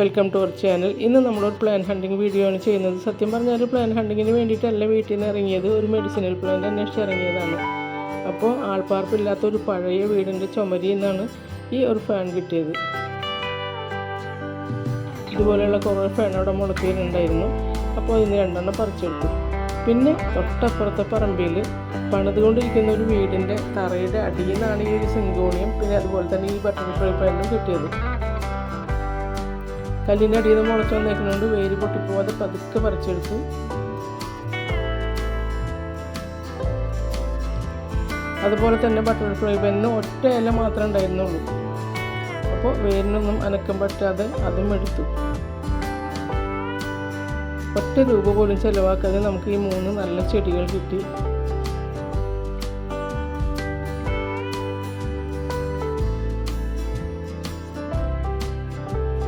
Welcome to our channel ഇന്ന് നമ്മളൊരു plan hunting video ആണ് ചെയ്യുന്നത്. സത്യം പറഞ്ഞാൽ പ്ലാൻ ഹണ്ടിങ്ങിന് വേണ്ടിയിട്ടല്ല വീട്ടിൽ നിന്ന് ഇറങ്ങിയത്. ഒരു മെഡിസിനൽ പ്ലാന്റ് അന്വേഷിച്ച് ഇറങ്ങിയതാണ്. അപ്പോൾ ആൾപ്പാർപ്പില്ലാത്ത ഒരു പഴയ വീടിന്റെ ചുമരിൽ നിന്നാണ് ഈ ഒരു ഫാൻ കിട്ടിയത്. ഇതുപോലെയുള്ള കുറേ ഫാൻ അവിടെ മുളക്കിയിട്ടുണ്ടായിരുന്നു അപ്പോൾ അതിന് രണ്ടെണ്ണം പറിച്ചെടുത്തു. പിന്നെ തൊട്ടപ്പുറത്തെ പറമ്പിൽ പണിതുകൊണ്ടിരിക്കുന്ന ഒരു വീടിന്റെ തറയുടെ അടിയിൽ നിന്നാണ് ഈ ഒരു സിങ്കോണിയും പിന്നെ അതുപോലെ തന്നെ ഈ ബട്ടർഫ്ലൈ ഫാനും കിട്ടിയത്. കല്ലിന്റെ അടിയിൽ നിന്ന് മുളച്ച് വന്നേക്കുന്നതുകൊണ്ട് വേര് പൊട്ടിപ്പോവാതെ പതുക്കെ പറിച്ചെടുത്ത്. അതുപോലെ തന്നെ ബട്ടർഫ്ലൈ പെന്ന് ഒറ്റ ഇല മാത്രമേ ഉണ്ടായിരുന്നുള്ളൂ. അപ്പോൾ വേരിനൊന്നും അനക്കം പറ്റാതെ അതും എടുത്തു. ഒറ്റ രൂപ പോലും ചിലവാക്കാതെ നമുക്ക് ഈ മൂന്ന് നല്ല ചെടികൾ കിട്ടി.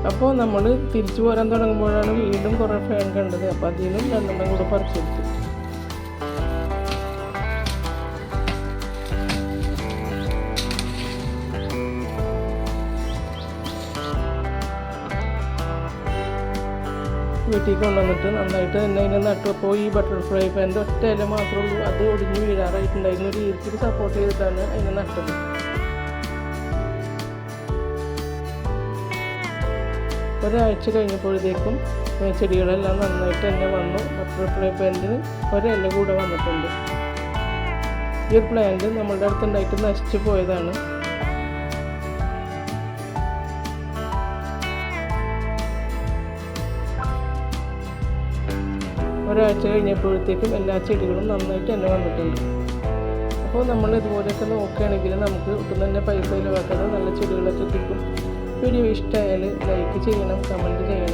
അപ്പോൾ നമ്മൾ തിരിച്ചു പോരാൻ തുടങ്ങുമ്പോഴാണ് വീണ്ടും കുറേ ഫാൻ കണ്ടത്. അപ്പോൾ അതിൽ നിന്നും രണ്ടെണ്ണം കൂടെ പറിച്ചെടുത്തു. വീട്ടിൽ കൊണ്ടുവന്നിട്ട് നന്നായിട്ട് തന്നെ അതിനെ നട്ടപ്പോൾ ഈ ബട്ടർഫ്ലൈ ഫാന്റെ ഒറ്റ ഇല മാത്രമേ ഉള്ളൂ. അത് ഒടിഞ്ഞ് വീഴാറായിട്ടുണ്ടായിരുന്നു. ഒരു രീതിയിൽ സപ്പോർട്ട് ചെയ്തിട്ടാണ് അതിനെ നട്ടത്. ഒരാഴ്ച കഴിഞ്ഞപ്പോഴത്തേക്കും ചെടികളെല്ലാം നന്നായിട്ട് തന്നെ വന്നു. ബട്ടർഫ്ലൈ പ്ലാന്റിന് ഒരല്ല കൂടെ വന്നിട്ടുണ്ട്. ഈ ഒരു പ്ലാന്റ് നമ്മളുടെ അടുത്തുണ്ടായിട്ട് നശിച്ചു പോയതാണ്. ഒരാഴ്ച കഴിഞ്ഞപ്പോഴത്തേക്കും എല്ലാ ചെടികളും നന്നായിട്ട് തന്നെ വന്നിട്ടുണ്ട്. അപ്പോൾ നമ്മൾ ഇതുപോലെയൊക്കെ നോക്കുകയാണെങ്കിൽ നമുക്ക് ഒട്ടും തന്നെ പൈസ ചിലവാക്കാതെ നല്ല ചെടികളൊക്കെ കിട്ടും വീഡിയോ ഇഷ്ടമായാൽ ലൈക്ക് ചെയ്യണം കമന്റ് ചെയ്യണം.